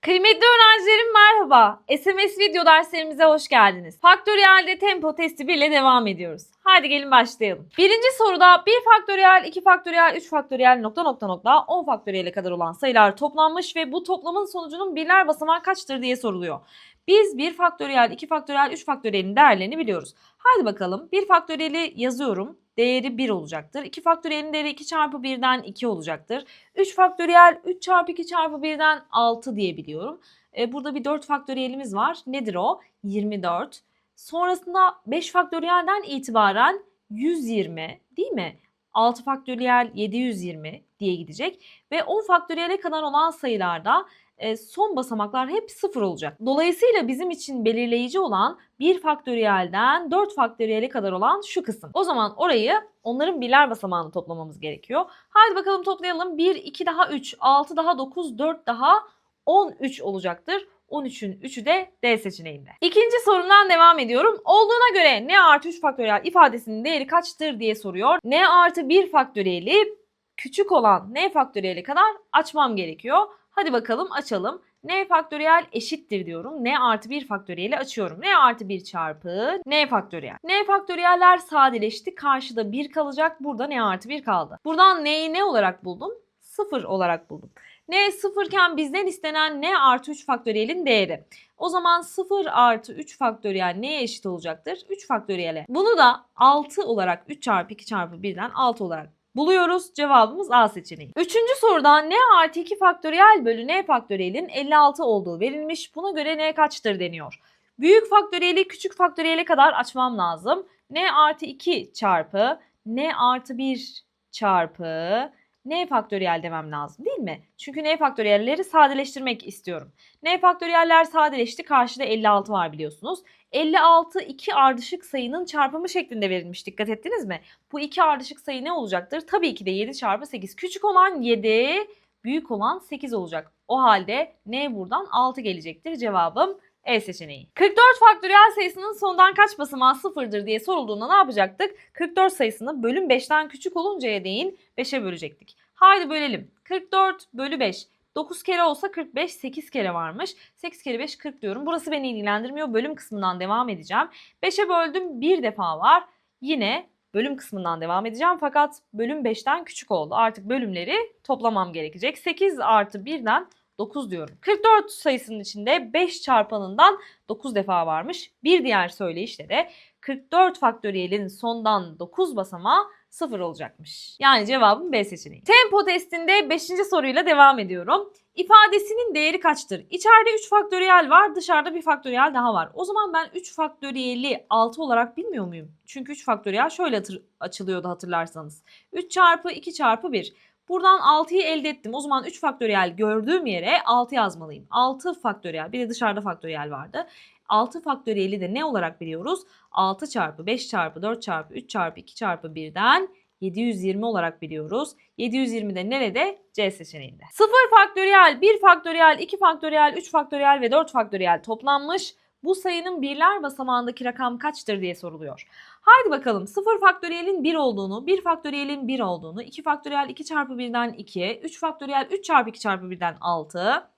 Kıymetli öğrencilerim merhaba. SMS video derslerimize hoş geldiniz. Faktöriyelde tempo testi 1 ile devam ediyoruz. Hadi gelin başlayalım. Birinci soruda 1 faktöriyel, 2 faktöriyel, 3 faktöriyel nokta nokta nokta 10 faktöriyele kadar olan sayılar toplanmış ve bu toplamın sonucunun birler basamağı kaçtır diye soruluyor. Biz 1 faktöriyel, 2 faktöriyel, 3 faktöriyelin değerlerini biliyoruz. Hadi bakalım 1 faktöriyeli yazıyorum. Değeri 1 olacaktır. 2 faktöriyelin değeri 2 çarpı 1'den 2 olacaktır. 3 faktöriyel 3 çarpı 2 çarpı 1'den 6 diyebiliyorum. E, burada bir 4 faktöriyelimiz var. Nedir o? 24. Sonrasında 5 faktöriyelden itibaren 120 değil mi? 6 faktöriyel 720 diye gidecek. Ve 10 faktöriyele kadar olan sayılarda son basamaklar hep sıfır olacak. Dolayısıyla bizim için belirleyici olan 1 faktöriyelden 4 faktöriyele kadar olan şu kısım. O zaman orayı onların birler basamağını toplamamız gerekiyor. Haydi bakalım toplayalım. 1, 2 daha 3, 6 daha 9, 4 daha 13 olacaktır. 13'ün 3'ü de D seçeneğinde. İkinci sorumdan devam ediyorum. Olduğuna göre n artı 3 faktöriyel ifadesinin değeri kaçtır diye soruyor. n artı 1 faktöriyeli küçük olan n faktöriyeli kadar açmam gerekiyor. Hadi bakalım açalım. n faktöriyel eşittir diyorum. n artı 1 faktöriyeli açıyorum. n artı 1 çarpı n faktöriyel. n faktöriyeller sadeleşti. Karşıda 1 kalacak. Burada n artı 1 kaldı. Buradan n'yi ne olarak buldum? 0 olarak buldum. n sıfırken bizden istenen n artı 3 faktöriyelin değeri. O zaman 0 artı 3 faktöriyel neye eşit olacaktır? 3 faktöriyele. Bunu da 6 olarak 3 çarpı 2 çarpı 1'den 6 olarak buluyoruz. Cevabımız A seçeneği. Üçüncü sorudan n artı 2 faktöriyel bölü n faktöriyelin 56 olduğu verilmiş. Buna göre n kaçtır deniyor. Büyük faktöriyeli küçük faktöriyele kadar açmam lazım. n artı 2 çarpı n artı 1 çarpı n faktöriyel demem lazım değil mi? Çünkü n faktöriyelleri sadeleştirmek istiyorum. n faktöriyeller sadeleşti. Karşıda 56 var biliyorsunuz. 56 iki ardışık sayının çarpımı şeklinde verilmiş. Dikkat ettiniz mi? Bu iki ardışık sayı ne olacaktır? Tabii ki de 7 çarpı 8. Küçük olan 7, büyük olan 8 olacak. O halde n buradan 6 gelecektir. Cevabım E seçeneği. 44 faktöriyel sayısının sondan kaç basamağı sıfırdır diye sorulduğunda ne yapacaktık? 44 sayısını bölüm 5'ten küçük oluncaya değin 5'e bölecektik. Haydi bölelim. 44 bölü 5. 9 kere olsa 45, 8 kere varmış. 8 kere 5 40 diyorum. Burası beni ilgilendirmiyor. Bölüm kısmından devam edeceğim. 5'e böldüm bir defa var. Yine bölüm kısmından devam edeceğim. Fakat bölüm 5'ten küçük oldu. Artık bölümleri toplamam gerekecek. 8 artı 1'den 9 diyorum. 44 sayısının içinde 5 çarpanından 9 defa varmış. Bir diğer söyleyişle de 44 faktöriyelin sondan 9 basamağı 0 olacakmış. Yani cevabım B seçeneği. Tempo testinde 5. soruyla devam ediyorum. İfadesinin değeri kaçtır? İçeride 3 faktöriyel var, dışarıda bir faktöriyel daha var. O zaman ben 3 faktöriyeli 6 olarak bilmiyor muyum? Çünkü 3 faktöriyel şöyle hatır, açılıyordu hatırlarsanız. 3 çarpı 2 çarpı 1. Buradan 6'yı elde ettim. O zaman 3 faktöriyel gördüğüm yere 6 yazmalıyım. 6 faktöriyel. Bir de dışarıda faktöriyel vardı. 6 faktöriyeli de ne olarak biliyoruz? 6 çarpı 5 çarpı 4 çarpı 3 çarpı 2 çarpı 1'den 720 olarak biliyoruz. 720 de nerede? C seçeneğinde. 0 faktöriyel, 1 faktöriyel, 2 faktöriyel, 3 faktöriyel ve 4 faktöriyel toplanmış. Bu sayının birler basamağındaki rakam kaçtır diye soruluyor. Haydi bakalım 0 faktöriyelin 1 olduğunu, 1 faktöriyelin 1 olduğunu, 2 faktöriyel 2 çarpı 1'den 2, 3 faktöriyel 3 çarpı 2 çarpı 1'den 6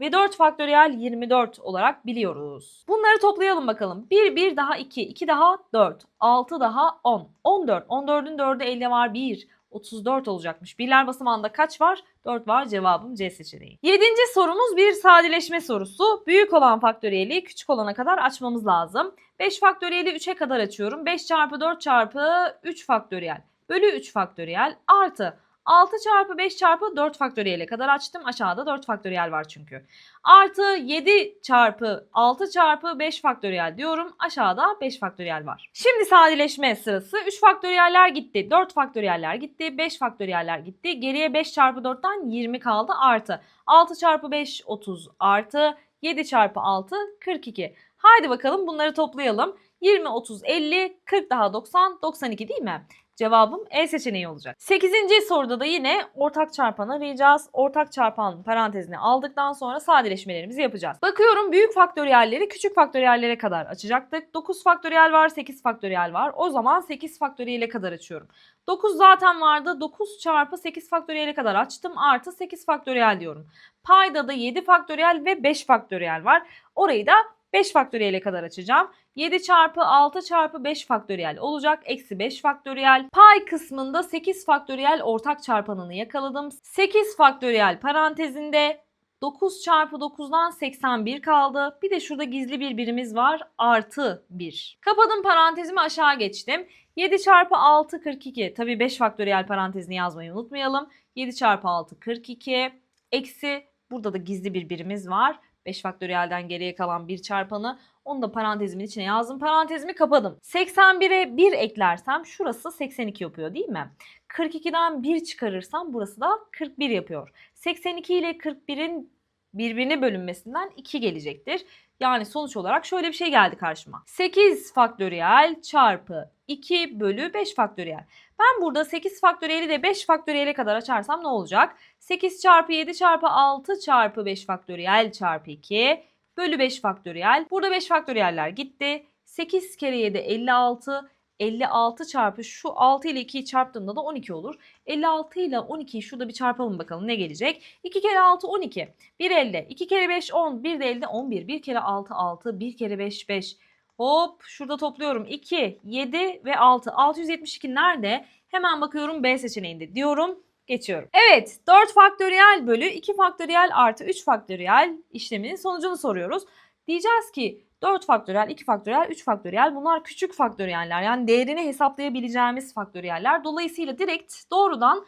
ve 4 faktöriyel 24 olarak biliyoruz. Bunları toplayalım bakalım. 1, 1 daha 2, 2 daha 4, 6 daha 10, 14. 14'ün 4'ü elde var 1, 34 olacakmış. Birler basamağında kaç var? 4 var. Cevabım C seçeneği. Yedinci sorumuz bir sadeleşme sorusu. Büyük olan faktöriyeli küçük olana kadar açmamız lazım. 5 faktöriyeli 3'e kadar açıyorum. 5 çarpı 4 çarpı 3 faktöriyel bölü 3 faktöriyel artı 6 çarpı 5 çarpı 4 faktöriyele kadar açtım. Aşağıda 4 faktöriyel var çünkü. Artı 7 çarpı 6 çarpı 5 faktöriyel diyorum. Aşağıda 5 faktöriyel var. Şimdi sadeleşme sırası. 3 faktöriyeller gitti. 4 faktöriyeller gitti. 5 faktöriyeller gitti. Geriye 5 çarpı 4'ten 20 kaldı. Artı 6 çarpı 5 30 artı 7 çarpı 6 42. Haydi bakalım bunları toplayalım. 20, 30, 50, 40 daha 90, 92 değil mi? Cevabım E seçeneği olacak. 8. soruda da yine ortak çarpanı arayacağız. Ortak çarpan parantezini aldıktan sonra sadeleşmelerimizi yapacağız. Bakıyorum büyük faktöriyelleri küçük faktöriyellere kadar açacaktık. 9 faktöriyel var, 8 faktöriyel var. O zaman 8 faktöriyele kadar açıyorum. 9 zaten vardı. 9 çarpı 8 faktöriyele kadar açtım. Artı 8 faktöriyel diyorum. Payda da 7 faktöriyel ve 5 faktöriyel var. Orayı da 5 faktöriyele kadar açacağım. 7 çarpı 6 çarpı 5 faktöriyel olacak. Eksi 5 faktöriyel. Pay kısmında 8 faktöriyel ortak çarpanını yakaladım. 8 faktöriyel parantezinde 9 çarpı 9'dan 81 kaldı. Bir de şurada gizli bir birimiz var. Artı 1. Kapadım parantezimi aşağı geçtim. 7 çarpı 6 42. Tabii 5 faktöriyel parantezini yazmayı unutmayalım. 7 çarpı 6 42. Eksi burada da gizli bir birimiz var. 5 faktöriyelden geriye kalan bir çarpanı. Onu da parantezimin içine yazdım. Parantezimi kapadım. 81'e 1 eklersem şurası 82 yapıyor değil mi? 42'den 1 çıkarırsam burası da 41 yapıyor. 82 ile 41'in birbirine bölünmesinden 2 gelecektir. Yani sonuç olarak şöyle bir şey geldi karşıma. 8 faktöriyel çarpı 2 bölü 5 faktöriyel. Ben burada 8 faktöriyeli de 5 faktöriyele kadar açarsam ne olacak? 8 çarpı 7 çarpı 6 çarpı 5 faktöriyel çarpı 2 bölü 5 faktöriyel. Burada 5 faktöriyeller gitti. 8 kere 7 56. 56 çarpı şu 6 ile 2'yi çarptığımda da 12 olur. 56 ile 12'yi şurada bir çarpalım bakalım ne gelecek. 2 kere 6 12. 1 elde. 2 kere 5 10. 1 de elde 11. 1 kere 6 6. 1 kere 5 5. Hop şurada topluyorum. 2, 7 ve 6. 672 nerede? Hemen bakıyorum B seçeneğinde diyorum. Geçiyorum. Evet 4 faktöriyel bölü 2 faktöriyel artı 3 faktöriyel işleminin sonucunu soruyoruz. Diyeceğiz ki 4 faktöriyel, 2 faktöriyel, 3 faktöriyel bunlar küçük faktöriyeller. Yani değerini hesaplayabileceğimiz faktöriyeller. Dolayısıyla direkt doğrudan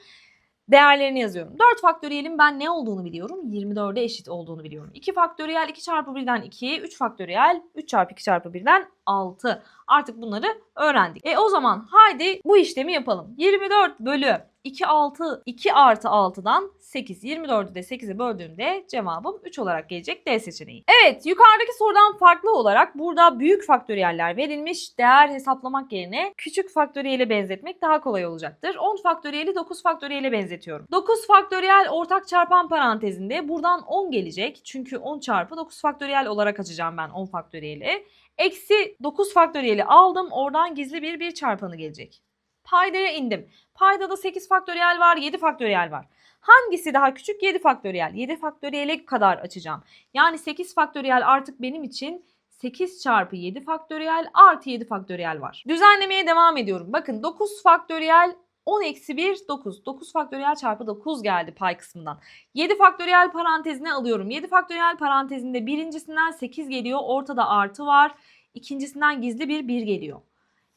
değerlerini yazıyorum. 4 faktöriyelin ben ne olduğunu biliyorum. 24'e eşit olduğunu biliyorum. 2 faktöriyel 2 çarpı 1'den 2, 3 faktöriyel 3 çarpı 2 çarpı 1'den 6. Artık bunları öğrendik. E o zaman haydi bu işlemi yapalım. 24 bölü 2 6 2 artı 6'dan 8. 24'ü de 8'e böldüğümde cevabım 3 olarak gelecek D seçeneği. Evet yukarıdaki sorudan farklı olarak burada büyük faktöriyeller verilmiş. Değer hesaplamak yerine küçük faktöriyele benzetmek daha kolay olacaktır. 10 faktöriyeli 9 faktöriyele benzetiyorum. 9 faktöriyel ortak çarpan parantezinde buradan 10 gelecek. Çünkü 10 çarpı 9 faktöriyel olarak açacağım ben 10 faktöriyeli. Eksi 9 faktöriyeli aldım. Oradan gizli bir bir çarpanı gelecek. Paydaya indim. Paydada 8 faktöriyel var, 7 faktöriyel var. Hangisi daha küçük? 7 faktöriyel. 7 faktöriyele kadar açacağım. Yani 8 faktöriyel artık benim için 8 çarpı 7 faktöriyel artı 7 faktöriyel var. Düzenlemeye devam ediyorum. Bakın 9 faktöriyel 10 eksi 1 9. 9 faktöriyel çarpı 9 geldi pay kısmından. 7 faktöriyel parantezine alıyorum. 7 faktöriyel parantezinde birincisinden 8 geliyor. Ortada artı var. İkincisinden gizli bir 1 geliyor.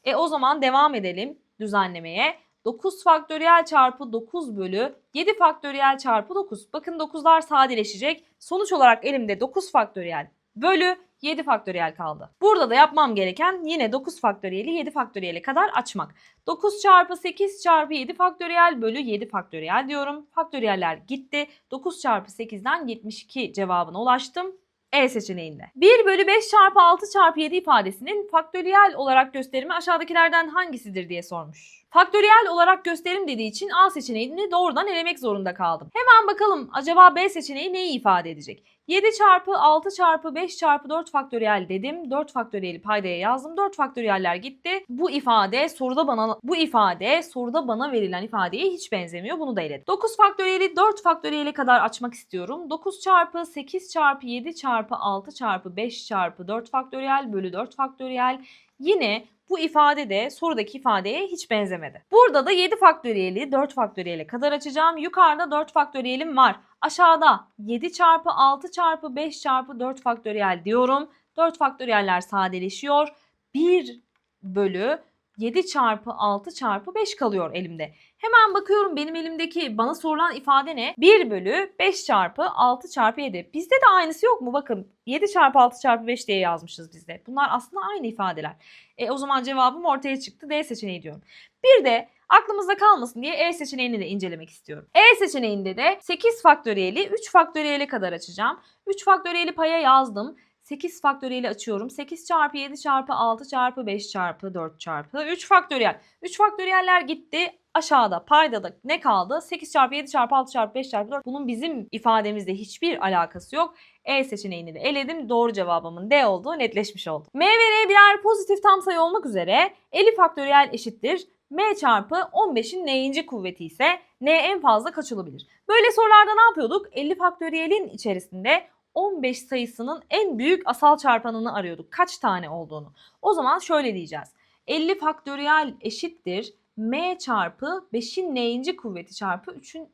E o zaman devam edelim düzenlemeye. 9 faktöriyel çarpı 9 bölü 7 faktöriyel çarpı 9. Bakın 9'lar sadeleşecek. Sonuç olarak elimde 9 faktöriyel bölü 7 faktöriyel kaldı. Burada da yapmam gereken yine 9 faktöriyeli 7 faktöriyele kadar açmak. 9 çarpı 8 çarpı 7 faktöriyel bölü 7 faktöriyel diyorum. Faktöriyeller gitti. 9 çarpı 8'den 72 cevabına ulaştım. E seçeneğinde. 1 bölü 5 çarpı 6 çarpı 7 ifadesinin faktöriyel olarak gösterimi aşağıdakilerden hangisidir diye sormuş. Faktöriyel olarak gösterim dediği için A seçeneğini doğrudan elemek zorunda kaldım. Hemen bakalım acaba B seçeneği neyi ifade edecek? 7 çarpı 6 çarpı 5 çarpı 4 faktöriyel dedim. 4 faktöriyeli paydaya yazdım. 4 faktöriyeller gitti. Bu ifade soruda bana bu ifade soruda bana verilen ifadeye hiç benzemiyor. Bunu da eledim. 9 faktöriyeli 4 faktöriyele kadar açmak istiyorum. 9 çarpı 8 çarpı 7 çarpı 6 çarpı 5 çarpı 4 faktöriyel bölü 4 faktöriyel. Yine bu ifade de sorudaki ifadeye hiç benzemedi. Burada da 7 faktöriyeli 4 faktöriyele kadar açacağım. Yukarıda 4 faktöriyelim var. Aşağıda 7 çarpı 6 çarpı 5 çarpı 4 faktöriyel diyorum. 4 faktöriyeller sadeleşiyor. 1 bölü 7 çarpı 6 çarpı 5 kalıyor elimde. Hemen bakıyorum benim elimdeki bana sorulan ifade ne? 1 bölü 5 çarpı 6 çarpı 7. Bizde de aynısı yok mu? Bakın 7 çarpı 6 çarpı 5 diye yazmışız bizde. Bunlar aslında aynı ifadeler. E, o zaman cevabım ortaya çıktı. D seçeneği diyorum. Bir de aklımızda kalmasın diye E seçeneğini de incelemek istiyorum. E seçeneğinde de 8 faktöriyeli 3 faktöriyeli kadar açacağım. 3 faktöriyeli paya yazdım. 8 faktöriyeli açıyorum. 8 çarpı 7 çarpı 6 çarpı 5 çarpı 4 çarpı 3 faktöriyel. 3 faktöriyeller gitti. Aşağıda paydada ne kaldı? 8 çarpı 7 çarpı 6 çarpı 5 çarpı 4. Bunun bizim ifademizde hiçbir alakası yok. E seçeneğini de eledim. Doğru cevabımın D olduğu netleşmiş oldu. M ve N birer pozitif tam sayı olmak üzere 50 faktöriyel eşittir. M çarpı 15'in n'inci kuvveti ise n en fazla kaç olabilir? Böyle sorularda ne yapıyorduk? 50 faktöriyelin içerisinde 15 sayısının en büyük asal çarpanını arıyorduk. Kaç tane olduğunu. O zaman şöyle diyeceğiz. 50 faktöriyel eşittir m çarpı 5'in n'inci kuvveti çarpı 3'ün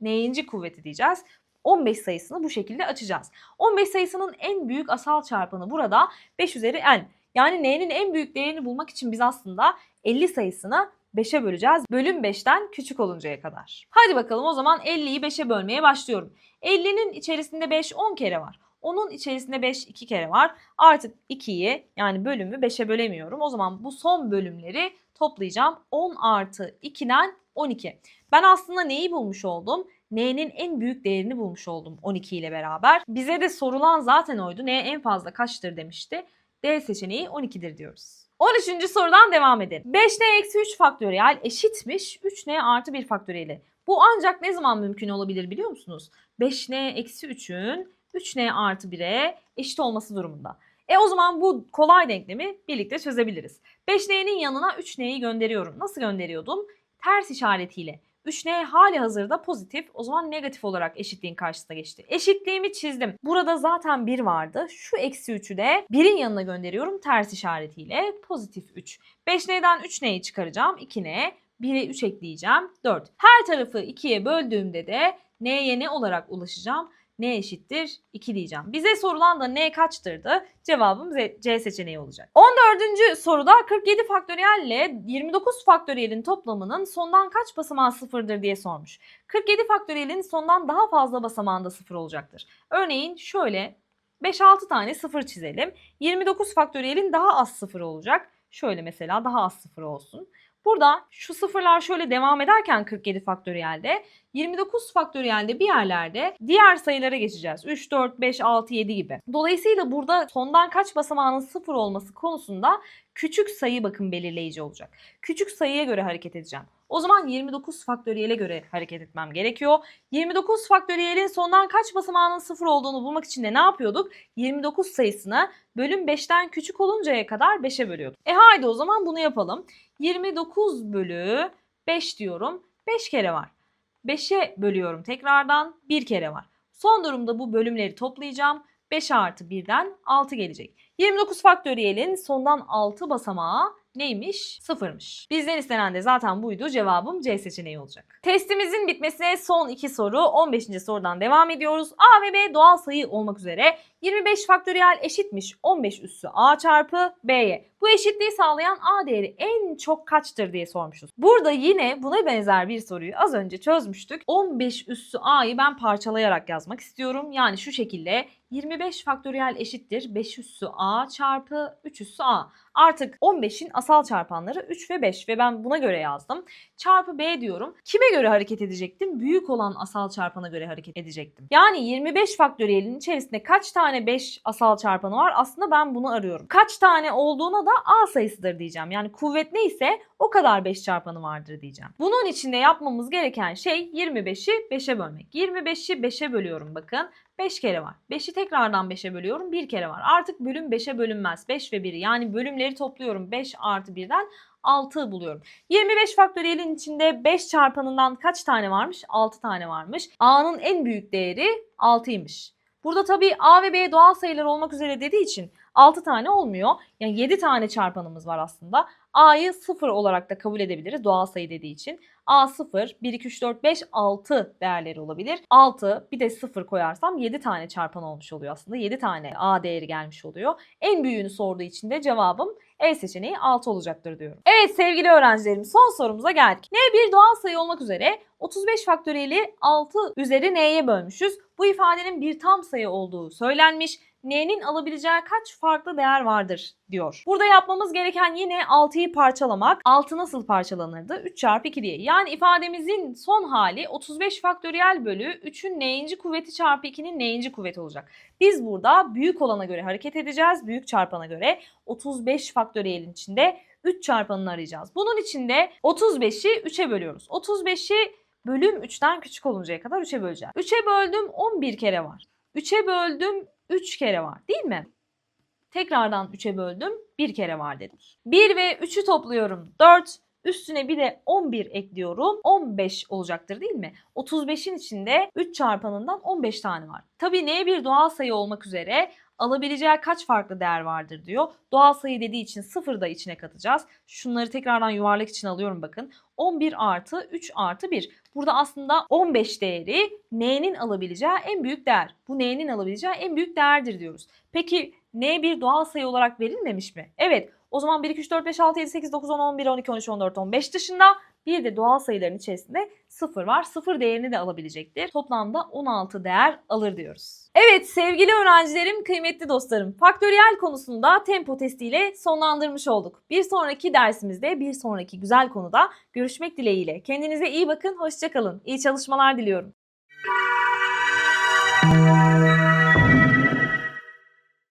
n'inci kuvveti diyeceğiz. 15 sayısını bu şekilde açacağız. 15 sayısının en büyük asal çarpanı burada 5 üzeri n. Yani n'nin en büyük değerini bulmak için biz aslında 50 sayısını 5'e böleceğiz. Bölüm 5'ten küçük oluncaya kadar. Hadi bakalım o zaman 50'yi 5'e bölmeye başlıyorum. 50'nin içerisinde 5 10 kere var. Onun içerisinde 5 2 kere var. Artık 2'yi yani bölümü 5'e bölemiyorum. O zaman bu son bölümleri toplayacağım. 10 artı 2'den 12. Ben aslında neyi bulmuş oldum? N'nin en büyük değerini bulmuş oldum 12 ile beraber. Bize de sorulan zaten oydu. N en fazla kaçtır demişti. D seçeneği 12'dir diyoruz. 13. sorudan devam edelim. 5n eksi 3 faktöriyel eşitmiş 3n artı 1 faktöriyeli. Bu ancak ne zaman mümkün olabilir biliyor musunuz? 5n eksi 3'ün 3n artı 1'e eşit olması durumunda. E o zaman bu kolay denklemi birlikte çözebiliriz. 5n'nin yanına 3n'yi gönderiyorum. Nasıl gönderiyordum? Ters işaretiyle. 3n hali hazırda pozitif o zaman negatif olarak eşitliğin karşısına geçti. Eşitliğimi çizdim. Burada zaten 1 vardı. Şu eksi 3'ü de 1'in yanına gönderiyorum ters işaretiyle pozitif 3. 5n'den 3n'yi çıkaracağım 2n. 1'e 3 ekleyeceğim 4. Her tarafı 2'ye böldüğümde de n'ye ne olarak ulaşacağım? N eşittir 2 diyeceğim. Bize sorulan da n kaçtırdı? Cevabım C seçeneği olacak. 14. soruda 47 faktöriyel ile 29 faktöriyelin toplamının sondan kaç basamağı sıfırdır diye sormuş. 47 faktöriyelin sondan daha fazla basamağında sıfır olacaktır. Örneğin şöyle 5-6 tane sıfır çizelim. 29 faktöriyelin daha az sıfır olacak. Şöyle mesela daha az sıfır olsun. Burada şu sıfırlar şöyle devam ederken 47 faktöriyelde 29 faktöriyelde bir yerlerde diğer sayılara geçeceğiz. 3, 4, 5, 6, 7 gibi. Dolayısıyla burada sondan kaç basamağının sıfır olması konusunda küçük sayı bakın belirleyici olacak. Küçük sayıya göre hareket edeceğim. O zaman 29 faktöriyele göre hareket etmem gerekiyor. 29 faktöriyelin sondan kaç basamağının sıfır olduğunu bulmak için de ne yapıyorduk? 29 sayısını bölüm 5'ten küçük oluncaya kadar 5'e bölüyorduk. E haydi o zaman bunu yapalım. 29 bölü 5 diyorum. 5 kere var. 5'e bölüyorum tekrardan 1 kere var. Son durumda bu bölümleri toplayacağım. 5 artı 1'den 6 gelecek. 29 faktöriyelin sondan 6 basamağı neymiş? Sıfırmış. Bizden istenen de zaten buydu. Cevabım C seçeneği olacak. Testimizin bitmesine son 2 soru. 15. sorudan devam ediyoruz. A ve B doğal sayı olmak üzere 25 faktöriyel eşitmiş 15 üssü A çarpı B'ye. Bu eşitliği sağlayan A değeri en çok kaçtır diye sormuşuz. Burada yine buna benzer bir soruyu az önce çözmüştük. 15 üssü A'yı ben parçalayarak yazmak istiyorum. Yani şu şekilde 25 faktöriyel eşittir 5 üssü A çarpı 3 üssü A. Artık 15'in asal çarpanları 3 ve 5 ve ben buna göre yazdım. Çarpı B diyorum. Kime göre hareket edecektim? Büyük olan asal çarpana göre hareket edecektim. Yani 25 faktöriyelin içerisinde kaç tane 5 asal çarpanı var? Aslında ben bunu arıyorum. Kaç tane olduğuna da A sayısıdır diyeceğim. Yani kuvvet neyse o kadar 5 çarpanı vardır diyeceğim. Bunun içinde yapmamız gereken şey 25'i 5'e bölmek. 25'i 5'e bölüyorum bakın. 5 kere var. 5'i tekrardan 5'e bölüyorum. 1 kere var. Artık bölüm 5'e bölünmez. 5 ve 1'i yani bölümleri topluyorum. 5 artı 1'den 6 buluyorum. 25 faktöriyelin içinde 5 çarpanından kaç tane varmış? 6 tane varmış. A'nın en büyük değeri 6'ymış. Burada tabii A ve B doğal sayılar olmak üzere dediği için 6 tane olmuyor. Yani 7 tane çarpanımız var aslında. A'yı 0 olarak da kabul edebiliriz doğal sayı dediği için. A 0, 1, 2, 3, 4, 5, 6 değerleri olabilir. 6 bir de 0 koyarsam 7 tane çarpan olmuş oluyor aslında. 7 tane A değeri gelmiş oluyor. En büyüğünü sorduğu için de cevabım E seçeneği 6 olacaktır diyorum. Evet sevgili öğrencilerim son sorumuza geldik. N bir doğal sayı olmak üzere 35 faktöriyeli 6 üzeri N'ye bölmüşüz. Bu ifadenin bir tam sayı olduğu söylenmiş. N'nin alabileceği kaç farklı değer vardır diyor. Burada yapmamız gereken yine 6'yı parçalamak. 6 nasıl parçalanırdı? 3 çarpı 2 diye. Yani ifademizin son hali 35 faktöriyel bölü 3'ün n'inci kuvveti çarpı 2'nin n'inci kuvveti olacak. Biz burada büyük olana göre hareket edeceğiz. Büyük çarpana göre 35 faktöriyelin içinde 3 çarpanını arayacağız. Bunun için de 35'i 3'e bölüyoruz. 35'i bölüm 3'ten küçük oluncaya kadar 3'e böleceğiz. 3'e böldüm 11 kere var. 3'e böldüm 3 kere var değil mi? Tekrardan 3'e böldüm 1 kere var dedim. 1 ve 3'ü topluyorum 4. Üstüne bir de 11 ekliyorum. 15 olacaktır değil mi? 35'in içinde 3 çarpanından 15 tane var. Tabii n bir doğal sayı olmak üzere alabileceği kaç farklı değer vardır diyor. Doğal sayı dediği için 0 da içine katacağız. Şunları tekrardan yuvarlak için alıyorum bakın. 11 artı 3 artı 1. Burada aslında 15 değeri n'nin alabileceği en büyük değer. Bu n'nin alabileceği en büyük değerdir diyoruz. Peki n bir doğal sayı olarak verilmemiş mi? Evet. O zaman 1, 2, 3, 4, 5, 6, 7, 8, 9, 10, 11, 12, 13, 14, 15 dışında bir de doğal sayıların içerisinde 0 var. 0 değerini de alabilecektir. Toplamda 16 değer alır diyoruz. Evet sevgili öğrencilerim, kıymetli dostlarım. Faktöriyel konusunda tempo testiyle sonlandırmış olduk. Bir sonraki dersimizde bir sonraki güzel konuda görüşmek dileğiyle. Kendinize iyi bakın, hoşçakalın. İyi çalışmalar diliyorum.